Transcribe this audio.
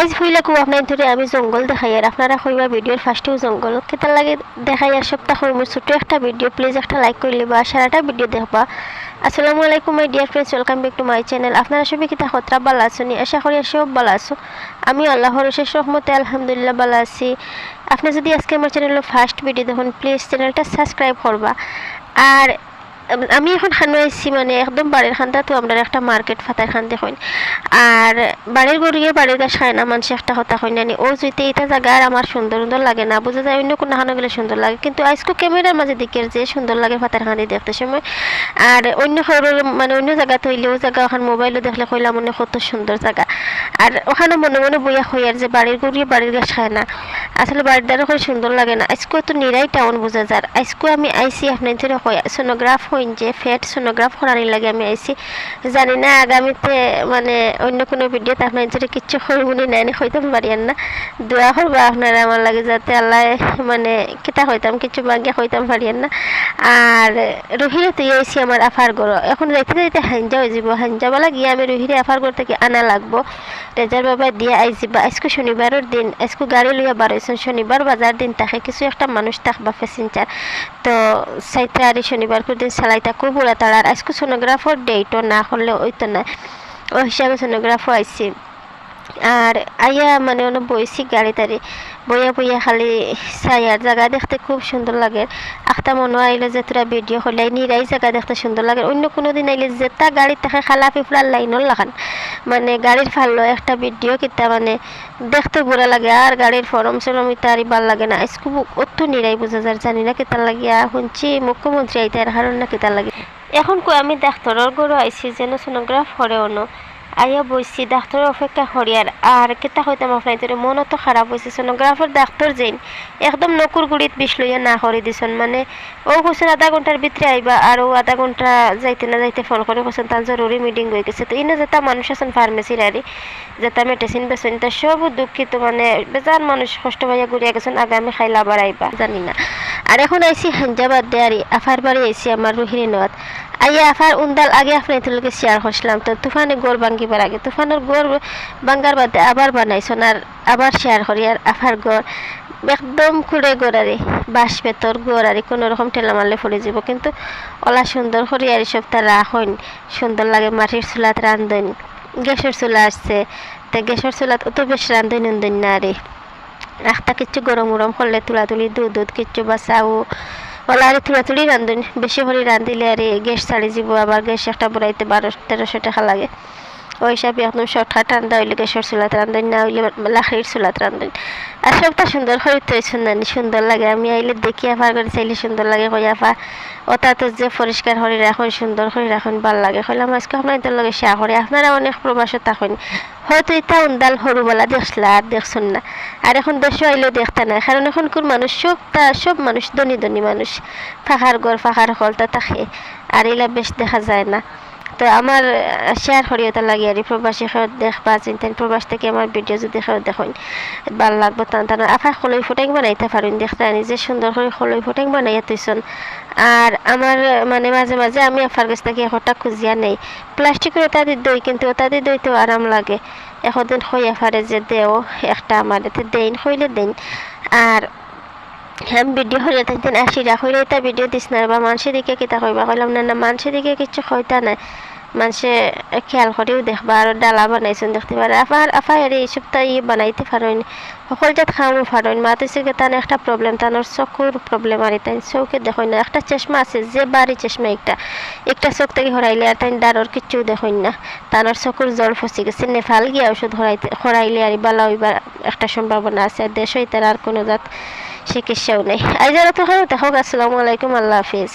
আজ হইলে খুব আপনার ধরে আমি জঙ্গল দেখাই, আর আপনারা কইবা ভিডিওর ফার্স্টেও জঙ্গল কেতার লাগে দেখাই, আর সপ্তাহ হইমু ছোট্ট একটা ভিডিও। প্লিজ একটা লাইক করলে বা সারাটা ভিডিও দেখবা। আসসালামু আলাইকুম my dear friends welcome back to my channel আপনারা সবাই কিতা খতরা ভালো আছেন আশা করি সব ভালো আছো। আমি আল্লাহর শেষ রহমতে, আলহামদুলিল্লাহ ভালো আছি। আপনি যদি আজকে আমার চ্যানেলের ফার্স্ট ভিডিও দেখুন প্লিজ চ্যানেলটা সাবস্ক্রাইব করবা। আর আমি এখন খানো আইসি মানে একদম বাড়ির খান্দা তো আমরা একটা মার্কেট ফাতার খান দেখুন আর বাড়ির গড়িয়ে বাড়ির গাছ খায় না, মানুষ একটা কথা হয় না ও যদি এটা জায়গা আর আমার সুন্দর সুন্দর লাগে না, বোঝা যায় অন্য কোনো খানো গেলে সুন্দর লাগে। কিন্তু আজকে ক্যামেরার মাঝে দিকের যে সুন্দর লাগে ফাতার খান্দি দেখতে সময়। আর অন্য খবরের মানে অন্য জায়গা তৈলেও জায়গা ওখানে মোবাইলও দেখলে কইলাম মনে কত সুন্দর জায়গা আর ওখানে মনে মনে বইয়া হই আর যে বাড়ির গড়িয়ে বাড়ির গাছ খায় না। আসলে বাড়ির দ্বারা করে সুন্দর লাগে না। আজকে তো নিরাই টাউন বোঝা যার আজকে আমি আইসি আপনার ধরে হয় সোনোগ্রাফ হইন যে ফেট সোনোগ্রাফ করানি লাগে আমি আইসি জানি না আগামীতে মানে অন্য কোনো ভিডিওতে আপনার ধরে কিচ্ছু হইমুনি নেয়নি হইতাম পারিয়েন না। দোয়া করবা আপনারা আমার লাগে যাতে আল্লাহ মানে কিতা হইতাম, কিছু বাঙ্গিয়া হইতাম পারিয়েন না। আর রুহিরে তুই আইসি আমার আফার গড় এখন যাইতে যাইতে হাঞ্জা হয়ে যাব হাঞ্জাবেলা গিয়ে আমি রুহিরে আফার গড় থেকে আনা লাগবো। রেজার বাবা দিয়ে আই বা, আজকে শনিবারের দিন, আজকে গাড়ি লইয়া বারোইছেন শনিবার বাজার দিন তাকে কিছু একটা মানুষ থাকবা প্যাসেঞ্জার তো সাইতে আর শনিবার দিন চালাই থাকব বুড়া তাড়ার আজকে সোনোগ্রাফার ডেটও না হলে ওই তো না। ওই হিসাবে সোনোগ্রাফও আইসি আর আইয়া মানে অন্য বইছি গাড়ি তাড়ি। বইয়া বইয়া খালি চাই আর জায়গা দেখতে খুব সুন্দর লাগে। একটা মনে আইলে যে তোরা ভিডিও হলে নিরাই জায়গা দেখতে সুন্দর লাগে। অন্য কোনো দিন আইলে যেটা গাড়ি থাকে খালা পিঁপড়ার লাইনও লাগান। মানে গাড়ির ফাললো একটা ভিডিও কিতা মানে দেখতে বুড়া লাগে আর গাড়ির ফরম সরম ইতা আর ভালো লাগে না। আজকে অত নিরাই বোঝা যার জানি না কিতার লাগিয়া শুনছি মুখ্যমন্ত্রী আইতে আর হারণ না কিতার লাগে এখন কই আমি ডাক্তারের গরু আইছি যেন সোনোগ্রাফ করে অনো আইয়া বইছি ডাক্তারের অপেক্ষা করি আর আর কেতা হইতাম আপনার তোর মনও তো খারাপ হয়েছে সোনোগ্রাফার ডাক্তার যেন একদম নকুর গুড়িত বিষ লইয়া না করে দিছন মানে ও কৈছেন আধা ঘণ্টার ভিতরে আইবা আর ও আধা ঘণ্টা যাইতে না যাইতে ফোন করে কৈছেন তার জরুরি মিটিং হয়ে গেছে। তো ইনে যেটা মানুষ আছেন ফার্মেসির আরে যেটা মেডিসিন বেছেন তা সব দুঃখিত মানে বেজার মানুষ কষ্ট পাইয়া ঘুরিয়া গেছেন আগামী খাইলা আবার আইবা জানি না। আর এখন আইসি হাঞ্জাবাদ দে আর আফার বাড়ি আইসি আমার রুহিনী নদ আইয়া আফার উন্দাল, আগে আপনার এতলোকে শেয়ার করছিলাম। তো তুফানে গোর ভাঙ্গিবার আগে, তুফানের গোর ভাঙ্গার বাদে আবার বানাইছন আর আবার শেয়ার করি আর আফার গোর একদম খুঁড়ে গোড়ারি বাঁশ পেতর গোড়ারি কোনো রকম ঠেলা মারলে পড়ে যাব কিন্তু ওলা সুন্দর করি আর সব তার রাখইন। সুন্দর লাগে মাটির চুলাত রান্ধইন, গ্যাসের চুলা আসছে। তো গ্যাসের চুলাত অত বেশ রান্ধইন উন্দইন না রে। রাখতা কিচ্ছু গরম গরম করলে তুলা তুলি দুধ দুধ কিচ্ছু বাসাও ওলা আর তুলা তুলি রান্ধুন বেশি করে রাঁধিলে আর গ্যাস ছাড়ি যাব, আবার গ্যাস একটা বড়াইতে বারো, তেরোশো টাকা লাগে। ওই হিসাবে একদম শর্টকাট রান্ধা হইলে গ্যাসের চুলাত রান্ধুন না হইলে লাকড়ির চুলাত রান্ধুন আর সবটা সুন্দর তৈছুন নানি, সুন্দর লাগে। আমি আইলে দেখি আফার করে চাইলে সুন্দর লাগে। কই আফা ওটা তো যে পরিষ্কার করে রাখুন, সুন্দর করে রাখুন, ভালো লাগে। কইলাম, আজকে আপনাদের লগে শেয়ার করে। আপনারা অনেক প্রবাসে থাকুন। হয়তো এটা উন্দাল সরুবেলা দেখলা, আর দেখছুন না। আর এখন দেশে আইলেও দেখতে না কারণ এখন কোন মানুষ সব তা, সব মানুষ ধনী ধনী মানুষ। ফাঁকার ঘর ফাঁকার হলটা থাকে। আর এলা বেশ দেখা যায় না। তো আমার শেয়ার করিওটা লাগে আর প্রবাসী খেয়ে দেখবা চিন্তেন প্রবাস থেকে আমার ভিডিও যদি খেয়ে দেখুন, ভালো লাগবো টান টান আফা খলই ফুটাইং বানাইতে পারুন দেখতে আনি যে সুন্দর করে খলই ফুটাইং বানাইয়া তুইছন আর আমার মানে মাঝে মাঝে আমি আফার কাছ থেকে একটা খুঁজিয়া নেই। প্লাস্টিকের ওটা দই, কিন্তু ওটা দই তো আরাম লাগে। এখন হইয়া পারে যে দেও, একটা আমার এতে দেন হইলে দেন আর হ্যাঁ ভিডিও হলে তাই আসি রাখলে এটা ভিডিও দিস না। বা মানুষের দিকে কিতা কইবা, কইলাম না না মানুষের দিকে কিছু কইতা নাই। মানুষে খেয়াল করেও দেখবা আর ডালা বানাইছেন দেখতে পারে আফার আফা এর এই সপ্তাহ ইয়ে বানাইতে পারেন সকল জাত খাওয়ানো পারেন মাতিছে তার একটা প্রবলেম তানোর চকুর প্রবলেম আর তাই চৌকে দেখুন না। একটা চশমা আছে, যে বাড়ি চশমা একটা। একটা চোখ থেকে হরাইলে আর তাই দাঁড়র কিচ্ছু দেখুন না। তানোর চকুর জ্বর ফসি গেছে, নেফাল গিয়া ওষুধ হরাইতে হরাইলে আর বালা হইবার একটা সম্ভাবনা আছে। আর দেশ হইতে আর কোনো জাত চিকিৎসাও নেই। আজ যারা তো দেখো আসসালামু আলাইকুম। আল্লাহ হাফিজ।